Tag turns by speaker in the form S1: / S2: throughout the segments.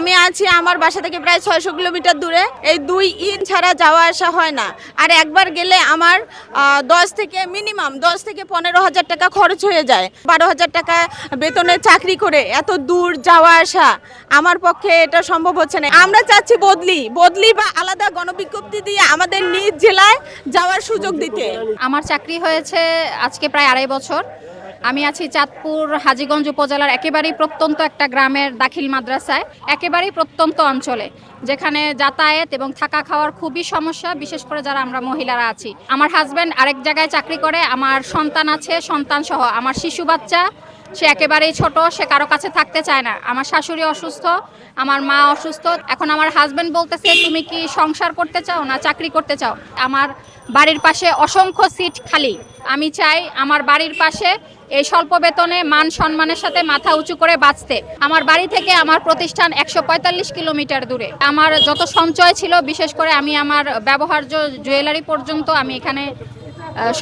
S1: আমি আছি আমার বাসা থেকে প্রায় ছয়শো কিলোমিটার দূরে। এই দুই ইন ছাড়া যাওয়া আসা হয় না। আর একবার গেলে আমার দশ থেকে মিনিমাম দশ থেকে পনেরো হাজার টাকা খরচ হয়ে যায়। বারো হাজার টাকা বেতনে চাকরি করে এত দূর যাওয়া আসা, আমার পক্ষে এটা সম্ভব হচ্ছে না। আমরা চাচ্ছি বদলি বদলি বা আলাদা গণবিজ্ঞপ্তি দিয়ে আমাদের নিজ জেলায় যাওয়ার সুযোগ দিতে।
S2: আমার চাকরি হয়েছে আজকে প্রায় আড়াই বছর। আমি আছি চাঁদপুর হাজীগঞ্জ উপজেলার একেবারেই প্রত্যন্ত একটা গ্রামের দাখিল মাদ্রাসায়, একেবারেই প্রত্যন্ত অঞ্চলে, যেখানে যাতায়াত এবং থাকা খাওয়ার খুবই সমস্যা, বিশেষ করে যারা আমরা মহিলারা আছি। আমার হাজব্যান্ড আরেক জায়গায় চাকরি করে, আমার সন্তান আছে সন্তান সহ আমার শিশু বাচ্চা সে একেবারেই ছোট, সে কারও কাছে থাকতে চায় না। আমার শাশুড়ি অসুস্থ, আমার মা অসুস্থ, এখন আমার হাজব্যান্ড বলতেছে, তুমি কি সংসার করতে চাও না চাকরি করতে চাও? আমার বাড়ির পাশে অসংখ্য সিট খালি। আমি চাই আমার বাড়ির পাশে এই স্বল্প বেতনে মান সম্মানের সাথে মাথা উঁচু করে বাঁচতে। আমার বাড়ি থেকে আমার প্রতিষ্ঠান একশো পঁয়তাল্লিশ কিলোমিটার দূরে। আমার যত সঞ্চয় ছিল, বিশেষ করে আমি আমার ব্যবহার্য জুয়েলারি পর্যন্ত আমি এখানে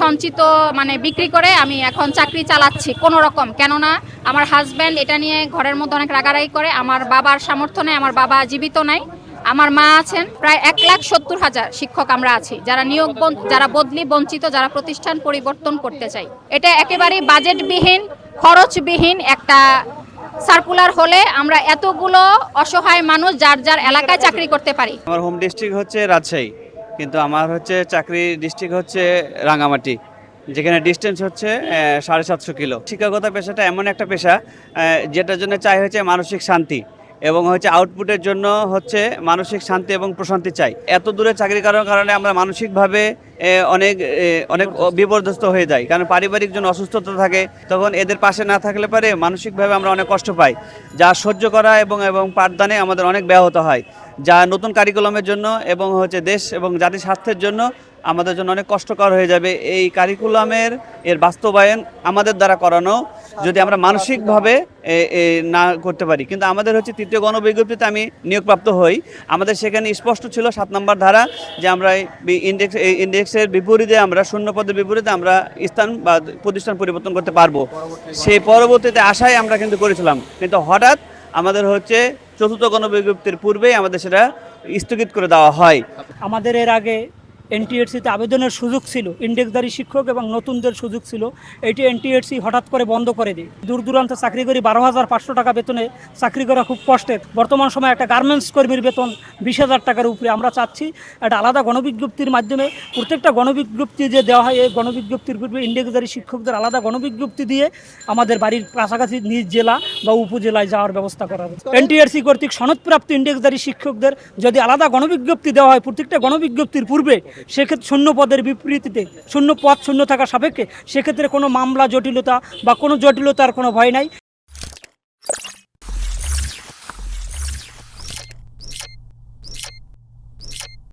S2: সঞ্চিত মানে বিক্রি করে আমি এখন চাকরি চালাচ্ছি কোনো রকম কেননা আমার হাজব্যান্ড এটা নিয়ে ঘরের মধ্যে অনেক রাগারাগি করে, আমার বাবার সামর্থ্য নেই, আমার বাবা জীবিত নাই। আমার মা আছেন প্রায় এক লাখ সত্তর হাজার শিক্ষক আমরা আছি, যারা নিয়োগ যারা বদলি বঞ্চিত, যারা প্রতিষ্ঠান পরিবর্তন করতে চাই। এটা একেবারে বাজেটবিহীন খরচবিহীন একটা সার্কুলার হলে আমরা এতগুলো অসহায় মানুষ যার যার এলাকায় চাকরি করতে পারি।
S3: আমার হোম ডিস্ট্রিক্ট হচ্ছে রাজশাহী। কিন্তু আমার হচ্ছে চাকরি ডিস্ট্রিক্ট হচ্ছে রাঙামাটি যেখানে ডিস্টেন্স হচ্ছে সাড়ে সাতশো কিলো। শিক্ষকতা পেশাটা এমন একটা পেশা যেটার জন্য চাই হচ্ছে মানসিক শান্তি এবং হচ্ছে আউটপুটের জন্য হচ্ছে মানসিক শান্তি এবং প্রশান্তি চাই। এত দূরে চাকরি করার কারণে আমরা মানসিকভাবে অনেক অনেক বিপর্যস্ত হয়ে যাই। কারণ পারিবারিক জন্য অসুস্থতা থাকে, তখন এদের পাশে না থাকলে পারে মানসিকভাবে আমরা অনেক কষ্ট পাই। যা সহ্য করা এবং এবং পাঠদানে আমাদের অনেক ব্যাহত হয়। যা নতুন কারিকুলামের জন্য এবং হচ্ছে দেশ এবং জাতির স্বাস্থ্যের জন্য আমাদের জন্য অনেক কষ্টকর হয়ে যাবে। এই কারিকুলামের এর বাস্তবায়ন আমাদের দ্বারা করানো, যদি আমরা মানসিকভাবে না করতে পারি। কিন্তু আমাদের হচ্ছে তৃতীয় গণবিজ্ঞপ্তিতে আমি নিয়োগপ্রাপ্ত হই। আমাদের সেখানে স্পষ্ট ছিল সাত নম্বর ধারা যে আমরা ইন্ডেক্স ইন্ডেক্সের বিপরীতে আমরা, শূন্য পদের বিপরীতে আমরা স্থান বা প্রতিষ্ঠান পরিবর্তন করতে পারব। সেই পরবর্তীতে আশায় আমরা কিন্তু করেছিলাম। কিন্তু হঠাৎ আমাদের হচ্ছে চতুর্থ গণবিজ্ঞপ্তির পূর্বেই আমাদের সেটা স্থগিত করে দেওয়া হয়।
S4: আমাদের এর আগে এনটিএসসিতে আবেদনের সুযোগ ছিল ইন্ডেক্সদারি শিক্ষক এবং নতুনদের সুযোগ ছিল, এটি এনটিএসসি হঠাৎ করে বন্ধ করে দিই দূর দূরান্তে চাকরি করি বারো হাজার পাঁচশো টাকা বেতনে, চাকরি করা খুব কষ্টের। বর্তমান সময়ে একটা গার্মেন্টস কর্মীর বেতন বিশ হাজার টাকার উপরে। আমরা চাচ্ছি একটা আলাদা গণবিজ্ঞপ্তির মাধ্যমে প্রত্যেকটা গণবিজ্ঞপ্তি যে দেওয়া হয়, এই গণবিজ্ঞপ্তির পূর্বে ইন্ডেক্সদারি শিক্ষকদের আলাদা গণবিজ্ঞপ্তি দিয়ে আমাদের বাড়ির কাছাকাছি নিজ জেলা বা উপজেলায় যাওয়ার ব্যবস্থা করা হবে এনটিআরসি কর্তৃক সনদপ্রাপ্ত ইন্ডেক্সদারি শিক্ষকদের যদি আলাদা গণবিজ্ঞপ্তি দেওয়া হয়, প্রত্যেকটা গণবিজ্ঞপ্তির পূর্বে সেক্ষেত্রে শূন্য পদের বিপরীতে শূন্য পদ শূন্য থাকা সাপেক্ষে সেক্ষেত্রে কোনো মামলা, জটিলতা বা কোনো জটিলতার কোনো ভয় নাই।